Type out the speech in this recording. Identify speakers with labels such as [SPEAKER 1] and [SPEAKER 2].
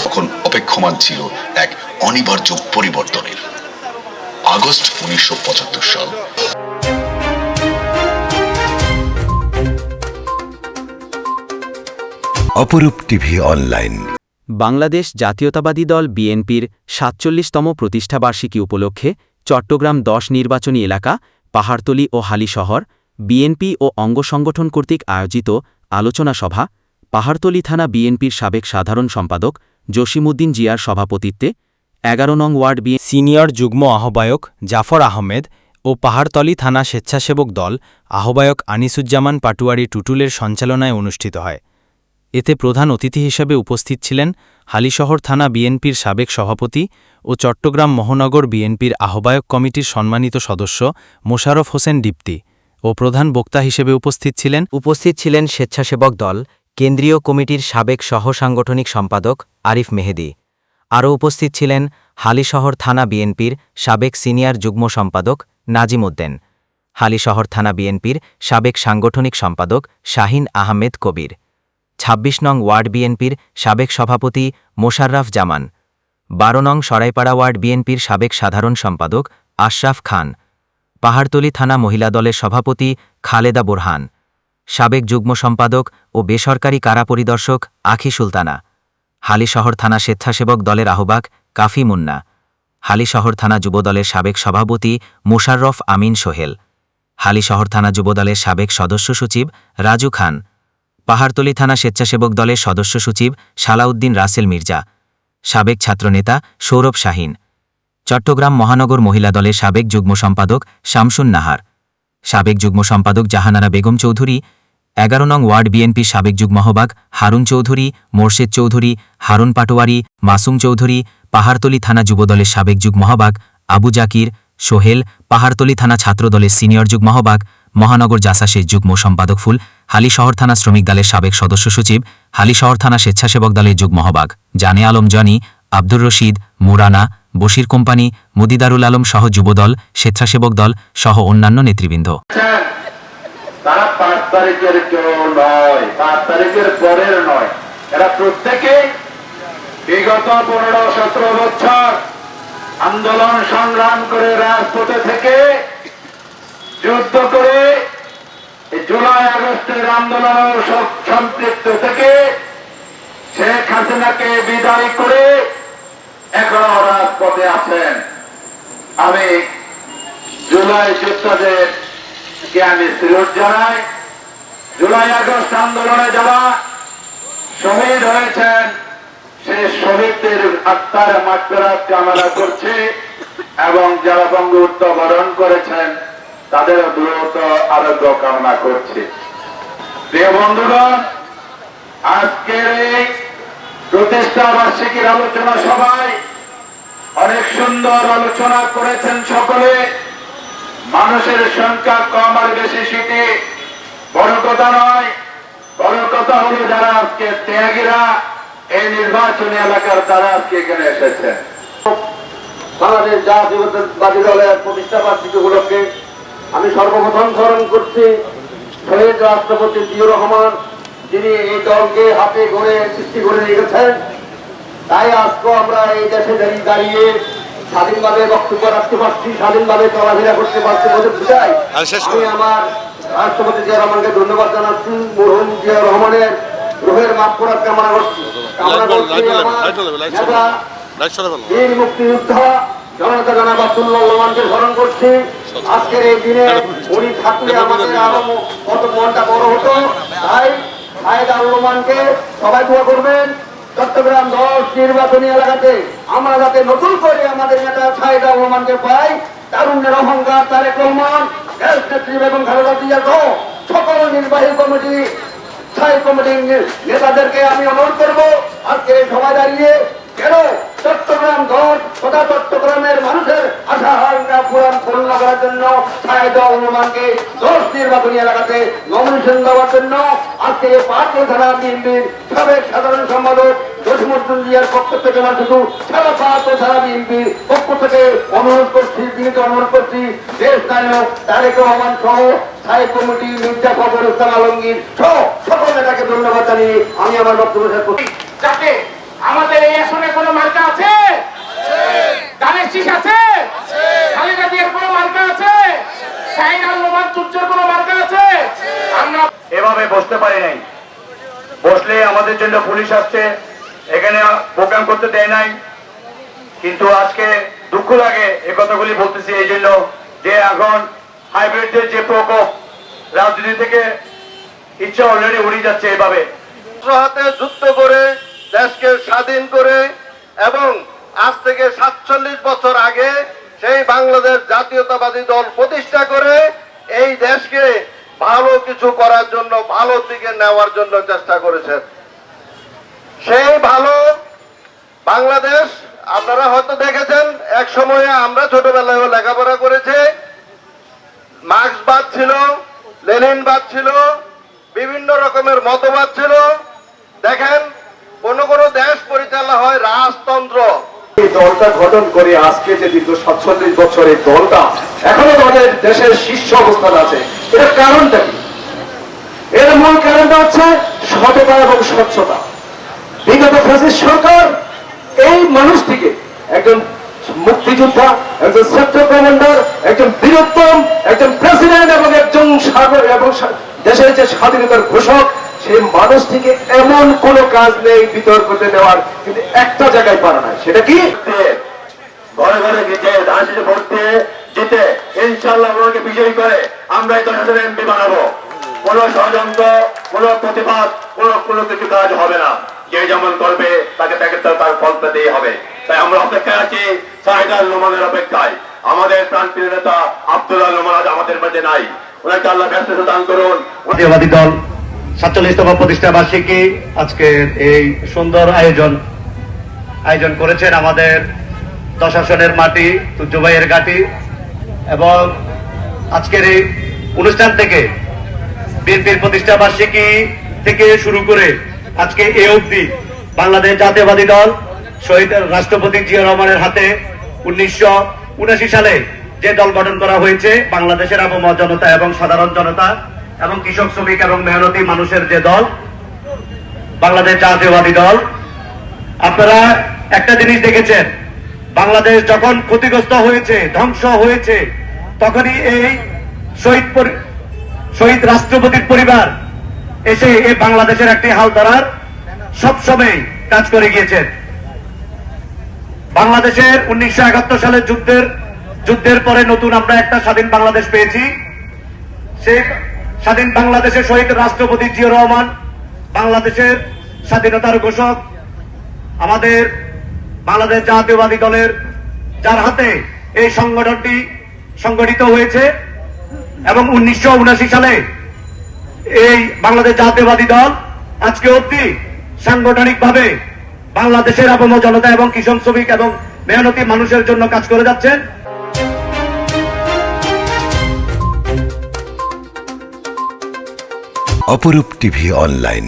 [SPEAKER 1] তখন অপেক্ষমান ছিল এক অনিবার্য পরিবর্তনের। আগস্ট উনিশশো সাল।
[SPEAKER 2] অপরূপ টিভি অনলাইন।
[SPEAKER 3] বাংলাদেশ জাতীয়তাবাদী দল বিএনপির সাতচল্লিশতম প্রতিষ্ঠাবার্ষিকী উপলক্ষে চট্টগ্রাম দশ নির্বাচনী এলাকা পাহাড়তলী ও হালিশহর বিএনপি ও অঙ্গ সংগঠন কর্তৃক আয়োজিত আলোচনা সভা পাহাড়তলী থানা বিএনপির সাবেক সাধারণ সম্পাদক জসিমউদ্দিন জিয়ার সভাপতিত্বে এগারো নং ওয়ার্ড বি
[SPEAKER 4] সিনিয়র যুগ্ম আহ্বায়ক জাফর আহমেদ ও পাহাড়তলী থানা স্বেচ্ছাসেবক দল আহ্বায়ক আনিসুজ্জামান পাটুয়ারি টুটুলের সঞ্চালনায় অনুষ্ঠিত হয়। এতে প্রধান অতিথি হিসেবে উপস্থিত ছিলেন হালিশহর থানা বিএনপির সাবেক সভাপতি ও চট্টগ্রাম মহানগর বিএনপির আহ্বায়ক কমিটির সম্মানিত সদস্য মোশারফ হোসেন দীপ্তি ও প্রধান বক্তা হিসেবে উপস্থিত ছিলেন
[SPEAKER 3] উপস্থিত ছিলেন স্বেচ্ছাসেবক দল কেন্দ্রীয় কমিটির সাবেক সহসাংগঠনিক সম্পাদক আরিফ মেহেদি। আরও উপস্থিত ছিলেন হালিশহর থানা বিএনপির সাবেক সিনিয়র যুগ্ম সম্পাদক নাজিম উদ্দিন, হালিশহর থানা বিএনপির সাবেক সাংগঠনিক সম্পাদক শাহিন আহমেদ কবির ২৬ নং ওয়ার্ড বিএনপির সাবেক সভাপতি মোশাররাফ জামান, বারো নং সরাইপাড়া ওয়ার্ড বিএনপির সাবেক সাধারণ সম্পাদক আশরাফ খান, পাহাড়তলী থানা মহিলা দলের সভাপতি খালেদা বোরহান সাবেক যুগ্ম সম্পাদক ও বেসরকারি কারা পরিদর্শক আখি সুলতানা হালিশহর থানা স্বেচ্ছাসেবক দলের আহ্বাক কাফি মুন্না হালিশহর থানা যুবদলের সাবেক সভাপতি মুশাররফ আমিন সোহেল হালিশহর থানা যুবদলের সাবেক সদস্য সচিব রাজু খান, পাহাড়তলী থানা স্বেচ্ছাসেবক দলের সদস্য সচিব সালাউদ্দিন রাসেল মির্জা, সাবেক ছাত্রনেতা সৌরভ শাহিন, চট্টগ্রাম মহানগর মহিলা দলের সাবেক যুগ্ম সম্পাদক শামসুন নাহার, সাবেক যুগ্ম সম্পাদক জাহানারা বেগম চৌধুরী এগারো নং ওয়ার্ড বিএনপির সাবেক যুগ্মহবাক হারুন চৌধুরী, মোর্শেদ চৌধুরী, হারুন পাটোয়ারি, মাসুম চৌধুরী, পাহাড়তলী থানা যুবদলের সাবেক যুগ্মহবাক আবু জাকির, সোহেল, পাহাড়তলি থানা ছাত্রদলের সিনিয়র যুগ্মহবাক মহানগর জাসাসের যুগ্ম সম্পাদক ফুল, হালিশহর থানা শ্রমিক দলের সাবেক সদস্য সচিব, হালিশহর থানা স্বেচ্ছাসেবক দলের যুগ যুগ্মহবাক জানে আলম জনি, আব্দুর রশিদ, মুরানা, বশির কোম্পানি, মুদিদারুল আলম সহ যুবদল স্বেচ্ছাসেবক দল সহ অন্যান্য নেতৃবৃন্দ।
[SPEAKER 5] তারা পাঁচ তারিখের কেউ নয়, পাঁচ তারিখের পরের নয়। এরা প্রত্যেকে বিগত পনেরো, সতেরো বছর আন্দোলন সংগ্রাম করে রাজপথে থেকে যুদ্ধ করে জুলাই, আগস্টের আন্দোলন সম্পৃক্ত থেকে শেখ হাসিনাকে বিদায় করে এখনও রাজপথে আছেন। আমি জুলাই যোদ্ধাদের আমি সিলট জানাই, জুলাই আগস্ট আন্দোলনে যারা শহীদ হয়েছেন সে শহীদদের আত্মার মাত্রাত কামনা করছে এবং যারা বঙ্গবন্ধু বরণ করেছেন তাদের দ্রুত আরোগ্য কামনা করছে। প্রিয় বন্ধুগণ, আজকের এই প্রতিষ্ঠা বার্ষিকীর আলোচনা সভায় অনেক সুন্দর আলোচনা করেছেন সকলে। মানুষের সংখ্যা কম আর বেশি সিটে বড় কথা নয়। বড় কথা হলো যারা আজকে ত্যাগীরা, এই নির্বাচনী এলাকার তারা আজকে এখানে এসেছেন
[SPEAKER 6] বাংলাদেশ দলের প্রতিষ্ঠা বার্ষিকী আমি সর্বপ্রথম স্মরণ করছি, শহীদ রাষ্ট্রপতি জিয়ুর রহমান যিনি এই দলকে হাতে গড়ে, সৃষ্টি করে গেছেন তাই আজকে আমরা এই দেশে দাঁড়িয়ে স্বাধীনভাবে বক্তব্য রাখতে পারছি স্বাধীনভাবে চলাফেরা করতে পারছি বলে বুঝাই আমি আমার রাষ্ট্রপতি জিয়া রহমানকে ধন্যবাদ জানাচ্ছি মরহুম জিয়া রহমানের রোহের মাপ করার কামনা করছি। কামনা করছি বীর মুক্তিযোদ্ধা জনতা জানাব আব্দুল্লাহ রহমানকে স্মরণ করছি। আজকের এই দিনে উনি থাকলে আমাদের আরও কত মনটা বড় হতো। তাই রহমানকে সবাই দোয়া করবেন। চট্টগ্রাম দশ নির্বাচনী এলাকাতে আমরা যাতে নতুন করে আমাদের নেতা সাহেদা রহমানকে পাই, তারুণ্যের অহংকার, তারেক রহমান দেশ নেত্রী বেগম খালেদা জিয়া সহ সকল নির্বাহী কমিটি, স্থায়ী কমিটির নেতাদেরকে আমি অনুরোধ করব, আজকে সভায় দাঁড়িয়ে কেন চট্টগ্রাম দল তথা চট্টগ্রামের মানুষের আশা পূরণ পূর্ণ করার জন্য সাহেদ রহমানকে দশ নির্বাচনী এলাকাতে নমিনেশন দেওয়ার জন্য আজকে পাঁচটি থানা বিএনপির সাবেক সাধারণ সম্পাদক জিয়ার পক্ষ থেকে না শুধু সারা বিএনপির পক্ষ থেকে অনুরোধ করছি অনুরোধ করছি, দেশ নায়ক তারেক রহমান সহ স্থায়ী কমিটি, মির্জা ইসলাম আলমগীর সহ সকল নেতাকে ধন্যবাদ জানিয়ে আমি আমার বক্তব্য শেষ করছি।
[SPEAKER 7] আমাদের এই আসনে কোনো মার্কা আছে? শীষ আছে? খালেদা কোনো মার্কা আছে? সাইন আল নোমান তুর্যের কোনো মার্কা আছে? আমরা
[SPEAKER 8] এভাবে বসতে পারি নাই। বসলে আমাদের জন্য পুলিশ আসছে। এখানে প্রোগ্রাম করতে দেয় নাই। কিন্তু আজকে দুঃখ লাগে এ কথাগুলি বলতেছি। এই জন্য যে এখন হাইব্রিডদের যে প্রকোপ রাজনীতি থেকে ইচ্ছা অলরেডি উড়ে যাচ্ছে এভাবে।
[SPEAKER 9] হাতে যুদ্ধ করে দেশকে স্বাধীন করে এবং আজ থেকে সাতচল্লিশ বছর আগে সেই বাংলাদেশ জাতীয়তাবাদী দল প্রতিষ্ঠা করে এই দেশকে ভালো কিছু করার জন্য, ভালো দিকে নেওয়ার জন্য চেষ্টা করেছেন। সেই ভালো বাংলাদেশ আপনারা হয়তো দেখেছেন, এক সময়ে আমরা ছোটবেলায় লেখাপড়া করেছে। মার্ক্সবাদ ছিল লেনিনবাদ ছিল, বিভিন্ন রকমের মতবাদ ছিল। দেখেন কোন কোন দেশ পরিচালনা হয় রাজতন্ত্র।
[SPEAKER 8] দলটা গঠন করে আজকে যে দীর্ঘ সাতচল্লিশ দলটা, এখনও আমাদের দেশের শীর্ষ অবস্থান আছে। কারণটা কি? এর মূল কারণটা হচ্ছে সততা এবং স্বচ্ছতা। বিগত সরকার এই মানুষটিকে একজন মুক্তিযোদ্ধা, একজন সেক্টর কমান্ডার, একজন বীরত্তম, একজন প্রেসিডেন্ট এবং একজন সাগর এবং দেশের যে স্বাধীনতার ঘোষক সেই মানুষটিকে এমন কোন কাজ নেই বিতর্কতে নেওয়ার কিন্তু একটা জায়গায় পারে না। সেটা কি? ঘরে ঘরে গিয়ে ধান শেষে জিতে। ইনশাল্লাহ ওনাকে বিজয়ী করে আমরা এই দলের এমপি বানাবো। কোন ষড়যন্ত্র কোন প্রতিবাদ কোন কোনো কিছু কাজ হবে না। যে যেমন করবে তাকে তাকে তার তার ফল পেতেই হবে। তাই আমরা অপেক্ষায় আছি অপেক্ষায়। আমাদের প্রান্তীয় নেতা আব্দুল্লাহ আমাদের মাঝে নাই। ওনাকে আল্লাহ ব্যস্ত দান করুন।
[SPEAKER 10] দল সাতচল্লিশতম প্রতিষ্ঠা বার্ষিকী আজকে এই সুন্দর আয়োজন আয়োজন করেছেন আমাদের দশাসনের মাটি তুজ্জবাইয়ের ঘাটি, এবং আজকের এই অনুষ্ঠান থেকে বিএনপির প্রতিষ্ঠা বার্ষিকী থেকে শুরু করে আজকে এ অবধি বাংলাদেশ জাতীয়বাদী দল শহীদ রাষ্ট্রপতি জিয়া রহমানের হাতে উনিশশো উনাশি সালে যে দল গঠন করা হয়েছে, বাংলাদেশের আবহাওয়া জনতা এবং সাধারণ জনতা এবং কৃষক, শ্রমিক এবং মেহনতি মানুষের যে দল, বাংলাদেশ জাতীয়বাদী দল, আপনারা একটা জিনিস দেখেছেন, বাংলাদেশ যখন ক্ষতিগ্রস্ত হয়েছে, ধ্বংস হয়েছে, তখনই এই শহীদ শহীদ রাষ্ট্রপতির পরিবার এসে এই বাংলাদেশের একটি হাল ধরার সবসময় কাজ করে গিয়েছেন। বাংলাদেশের উনিশশো একাত্তর সালের যুদ্ধের যুদ্ধের পরে নতুন আমরা একটা স্বাধীন বাংলাদেশ পেয়েছি। সেই স্বাধীন বাংলাদেশের শহীদ রাষ্ট্রপতি জিয়া রহমান, বাংলাদেশের স্বাধীনতার ঘোষক, আমাদের বাংলাদেশ জাতীয়বাদী দলের যার হাতে এই সংগঠনটি সংগঠিত হয়েছে এবং উনিশশো সালে এই বাংলাদেশ জাতীয়বাদী দল আজকে অব্দি সাংগঠনিক ভাবে বাংলাদেশের আবম জনতা এবং কৃষক শ্রমিক এবং মেহনতি মানুষের জন্য কাজ করে যাচ্ছেন
[SPEAKER 2] অপরূপ টিভি অনলাইন।